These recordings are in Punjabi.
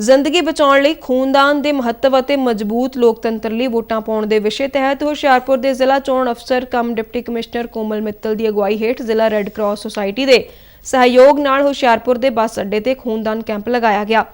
ਜ਼ਿੰਦਗੀ ਬਚਾਉਣ ਲਈ ਖੂਨਦਾਨ ਦੇ ਮਹੱਤਵ ਅਤੇ ਮਜ਼ਬੂਤ ਲੋਕਤੰਤਰ ਲਈ ਵੋਟਾਂ ਪਾਉਣ ਦੇ ਵਿਸ਼ੇ ਤਹਿਤ ਹੁਸ਼ਿਆਰਪੁਰ ਦੇ ਜ਼ਿਲ੍ਹਾ ਚੋਣ ਅਫਸਰ cum deputy commissioner Komal Mittal ਦੀ ਅਗਵਾਈ ਹੇਠ ਜ਼ਿਲ੍ਹਾ ਰੈੱਡ ਕਰਾਸ ਸੁਸਾਇਟੀ ਦੇ ਸਹਿਯੋਗ ਨਾਲ ਹੁਸ਼ਿਆਰਪੁਰ ਦੇ ਬੱਸ ਅੱਡੇ ਤੇ ਖੂਨਦਾਨ ਕੈਂਪ ਲਗਾਇਆ ਗਿਆ।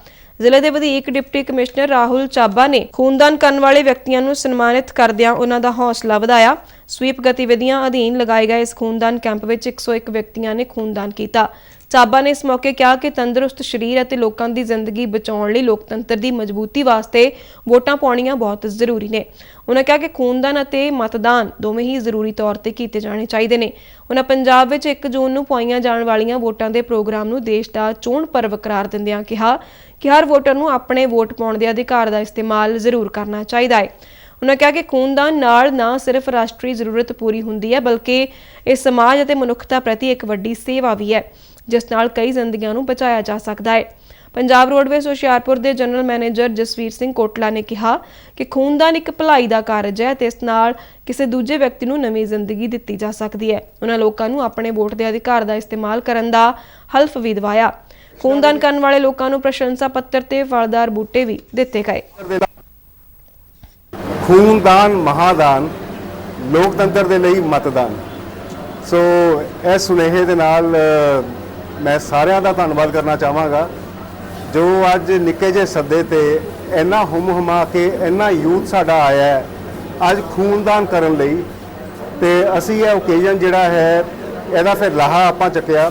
ਜ਼ਿਲ੍ਹੇ ਦੇ ਵਧੀਕ ਡਿਪਟੀ ਕਮਿਸ਼ਨਰ ਰਾਹੁਲ ਚਾਬਾ ਨੇ ਖੂਨਦਾਨ ਕਰਨ ਵਾਲੇ ਵਿਅਕਤੀਆਂ ਨੂੰ ਸਨਮਾਨਿਤ ਕਰਦਿਆਂ ਉਹਨਾਂ ਦਾ ਹੌਸਲਾ ਵਧਾਇਆ। ਸਵੀਪ ਗਤੀਵਿਧੀਆਂ ਅਧੀਨ ਲਗਾਏ ਗਏ ਇਸ ਖੂਨਦਾਨ ਕੈਂਪ ਵਿੱਚ 101 ਵਿਅਕਤੀਆਂ ਨੇ ਖੂਨਦਾਨ ਕੀਤਾ। ਚਾਬਾ ਨੇ ਇਸ ਮੌਕੇ ਕਿਹਾ ਕਿ ਤੰਦਰੁਸਤ ਸਰੀਰ ਅਤੇ ਲੋਕਾਂ ਦੀ ਜ਼ਿੰਦਗੀ ਬਚਾਉਣ ਲਈ ਲੋਕਤੰਤਰ ਦੀ ਮਜ਼ਬੂਤੀ ਵਾਸਤੇ ਵੋਟਾਂ ਪਾਉਣੀਆਂ ਬਹੁਤ ਜ਼ਰੂਰੀ ਨੇ। ਉਹਨਾਂ ਕਿਹਾ ਕਿ ਖੂਨਦਾਨ ਅਤੇ ਮਤਦਾਨ ਦੋਵੇਂ ਹੀ ਜ਼ਰੂਰੀ ਤੌਰ ਤੇ ਕੀਤੇ ਜਾਣੇ ਚਾਹੀਦੇ ਨੇ। ਉਹਨਾਂ ਪੰਜਾਬ ਵਿੱਚ 1 ਜੂਨ ਨੂੰ ਪਾਈਆਂ ਜਾਣ ਵਾਲੀਆਂ ਵੋਟਾਂ ਦੇ ਪ੍ਰੋਗਰਾਮ ਨੂੰ ਦੇਸ਼ ਦਾ ਚੋਣ ਪਰਵ ਕਰਾਰ ਦਿੰਦਿਆਂ ਕਿਹਾ ਕਿ ਹਰ ਵੋਟਰ ਨੂੰ ਆਪਣੇ ਵੋਟ ਪਾਉਣ ਦੇ ਅਧਿਕਾਰ ਦਾ ਇਸਤੇਮਾਲ ਜ਼ਰੂਰ ਕਰਨਾ ਚਾਹੀਦਾ ਹੈ। ਉਹਨਾਂ ਕਿਹਾ ਕਿ ਖੂਨਦਾਨ ਨਾਲ ਨਾ ਸਿਰਫ ਰਾਸ਼ਟਰੀ ਜ਼ਰੂਰਤ ਪੂਰੀ ਹੁੰਦੀ ਹੈ, ਬਲਕਿ ਇਹ ਸਮਾਜ ਅਤੇ ਮਨੁੱਖਤਾ ਪ੍ਰਤੀ ਇੱਕ ਵੱਡੀ ਸੇਵਾ ਵੀ ਹੈ, ਜਿਸ ਨਾਲ ਕਈ ਜ਼ਿੰਦਗੀਆਂ ਨੂੰ ਬਚਾਇਆ ਜਾ ਸਕਦਾ ਹੈ। ਪੰਜਾਬ ਰੋਡਵੇਜ਼ ਹੁਸ਼ਿਆਰਪੁਰ ਦੇ ਜਨਰਲ ਮੈਨੇਜਰ ਜਸਵੀਰ ਸਿੰਘ ਕੋਟਲਾ ਨੇ ਕਿਹਾ ਕਿ ਖੂਨਦਾਨ ਇੱਕ ਭਲਾਈ ਦਾ ਕਾਰਜ ਹੈ ਤੇ ਇਸ ਨਾਲ ਕਿਸੇ ਦੂਜੇ ਵਿਅਕਤੀ ਨੂੰ ਨਵੀਂ ਜ਼ਿੰਦਗੀ ਦਿੱਤੀ ਜਾ ਸਕਦੀ ਹੈ। ਉਹਨਾਂ ਲੋਕਾਂ ਨੂੰ ਆਪਣੇ ਵੋਟ ਦੇ ਅਧਿਕਾਰ ਦਾ ਇਸਤੇਮਾਲ ਕਰਨ ਦਾ ਹਲਫ ਵੀ ਦਿਵਾਇਆ। ਖੂਨਦਾਨ ਕਰਨ ਵਾਲੇ ਲੋਕਾਂ ਨੂੰ ਪ੍ਰਸ਼ੰਸਾ ਪੱਤਰ ਤੇ ਫਲਦਾਰ ਬੂਟੇ ਵੀ ਦਿੱਤੇ ਗਏ। ਖੂਨਦਾਨ, ਮਹਾਦਾਨ, ਲੋਕਤੰਤਰ ਦੇ ਲਈ ਮਤਦਾਨ। ਸੋ ਇਹ ਸੁਨੇਹੇ ਦੇ ਨਾਲ ਮੈਂ ਸਾਰਿਆਂ ਦਾ ਧੰਨਵਾਦ ਕਰਨਾ ਚਾਹਾਂਗਾ, ਜੋ ਅੱਜ ਨਿੱਕੇ ਜਿਹੇ ਸੱਦੇ ਤੇ ਇੰਨਾ ਹੁਮ ਹੁਮਾ ਕੇ ਇੰਨਾ ਯੂਥ ਸਾਡਾ ਆਇਆ ਹੈ, ਅੱਜ ਖੂਨਦਾਨ ਕਰਨ ਲਈ। ਤੇ ਅਸੀਂ ਇਹ ਓਕੇਜਨ ਜਿਹੜਾ ਹੈ, ਇਹਦਾ ਫਿਰ ਲਾਹਾ ਆਪਾਂ ਚੱਕਿਆ।